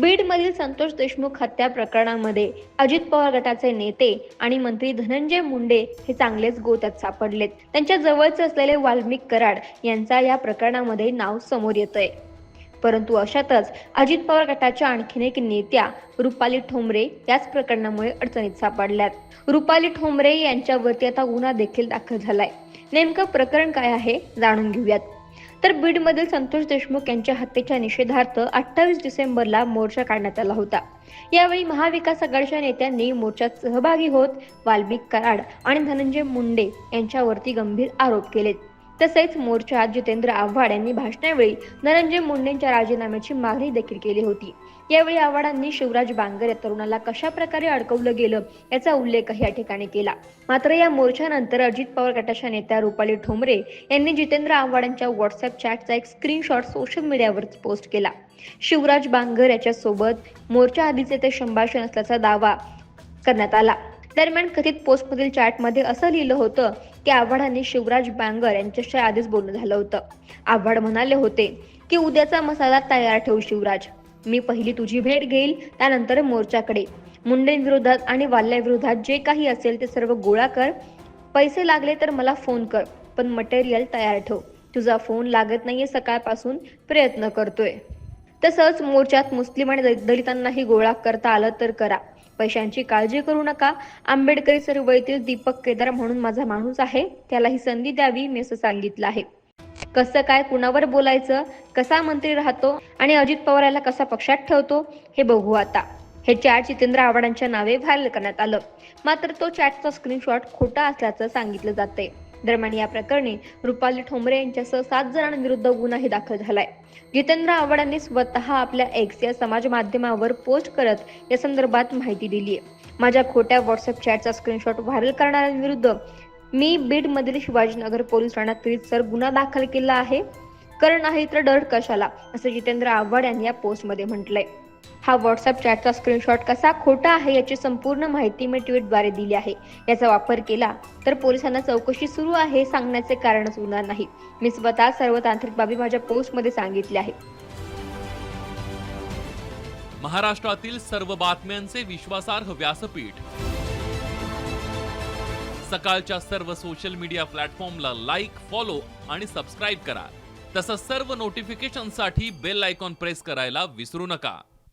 बीडमधील संतोष देशमुख हत्या प्रकरणामध्ये अजित पवार गटाचे नेते आणि मंत्री धनंजय मुंडे हे चांगलेच गोत्यात सापडलेत. त्यांच्या जवळचे असलेले वाल्मिक कराड यांचा या प्रकरणामध्ये नाव समोर येतंय. परंतु अशातच अजित पवार गटाच्या आणखीन एक नेत्या रुपाली ठोंबरे याच प्रकरणामुळे अडचणीत सापडल्यात. रुपाली ठोंबरे यांच्यावरती आता गुन्हा देखील दाखल झालाय. नेमकं प्रकरण काय आहे जाणून घेऊयात. तर बीडमधील संतोष देशमुख यांच्या हत्येच्या निषेधार्थ अठ्ठावीस डिसेंबरला मोर्चा काढण्यात आला होता. यावेळी महाविकास आघाडीच्या नेत्यांनी मोर्चात सहभागी होत वाल्मिक कराड आणि धनंजय मुंडे यांच्यावरती गंभीर आरोप केलेत. तसेच मोर्चात जितेंद्र आव्हाड यांनी भाषणावेळी धनंजय मुंडेंच्या राजीनाम्याची मागणी देखील केली होती. यावेळी आव्हाडांनी शिवराज बांगर या तरुणाला कशा प्रकारे अडकवलं गेलं याचा उल्लेखही या ठिकाणी केला. मात्र या मोर्चानंतर अजित पवार गटाच्या नेत्या रुपाली ठोंबरे यांनी जितेंद्र आव्हाडांच्या व्हॉट्सअप चॅटचा एक स्क्रीनशॉट सोशल मीडियावर पोस्ट केला. शिवराज बांगर याच्यासोबत मोर्चा आधीचे ते संभाषण असल्याचा दावा करण्यात आला. दरम्यान कथित पोस्टमधील चॅटमध्ये असं लिहिलं होतं की आव्हाडांनी शिवराज बांगर यांच्याशी आधीच बोलणं झालं होतं. आव्हाड म्हणाले होते की उद्याचा मसाला तयार ठेवू शिवराज. मी पहिली तुझी भेट घेईल त्यानंतर मोर्चाकडे. मुंडेंविरोधात आणि वाल्याविरोधात जे काही असेल ते सर्व गोळा कर. पैसे लागले तर मला फोन कर पण मटेरियल तयार ठेव. तुझा फोन लागत नाहीये सकाळपासून प्रयत्न करतोय. तसंच मोर्चात मुस्लिम आणि दलितांनाही गोळा करता आलं तर करा. पैशांची काळजी करू नका. आंबेडकरी चळवळीतील दीपक केदार म्हणून माझा माणूस आहे. त्याला ही संधी द्यावी मी असं सांगितलं आहे. कसं काय कुणावर बोलायचं कसा मंत्री राहतो आणि अजित पवार याला कसा पक्षात ठेवतो हे बघू आता. हे चॅट जितेंद्र आव्हाडांच्या नावे व्हायरल करण्यात आलं. मात्र तो चॅटचा स्क्रीनशॉट खोटा असल्याचं सांगितलं जाते दरम्यान या प्रकरणी रुपाली ठोंबरे यांच्यासह सात जणांविरुद्ध गुन्हाही दाखल झालाय. जितेंद्र आव्हाड यांनी स्वतः आपल्या एक्स या समाज माध्यमावर पोस्ट करत या संदर्भात माहिती दिली आहे माझ्या खोट्या व्हॉट्सअप चॅटचा स्क्रीनशॉट व्हायरल करणाऱ्यांविरुद्ध मी बीडमधील शिवाजीनगर पोलीस ठाण्यात सर गुन्हा दाखल केला आहे. कर नाही तर डर कशाला? असं जितेंद्र आव्हाड यांनी या पोस्टमध्ये म्हटलंय. हा व्हॉट्सअप चॅटचा स्क्रीनशॉट कसा खोटा आहे याची संपूर्ण माहिती मी ट्विटद्वारे दिली आहे. याचा वापर केला तर पोलिसांना चौकशी सुरू आहे सांगण्याचे कारणच उरणार नाही. मी स्वतः सर्व तांत्रिक बाबी माझ्या पोस्टमध्ये सांगितले आहे. महाराष्ट्रातील सर्व बातम्यांचे विश्वासार्ह व्यासपीठ. सकाळच्या सर्व सोशल मीडिया प्लॅटफॉर्मला लाईक फॉलो आणि सबस्क्राईब करा. तसंच सर्व नोटिफिकेशनसाठी बेल आयकॉन प्रेस करायला विसरू नका.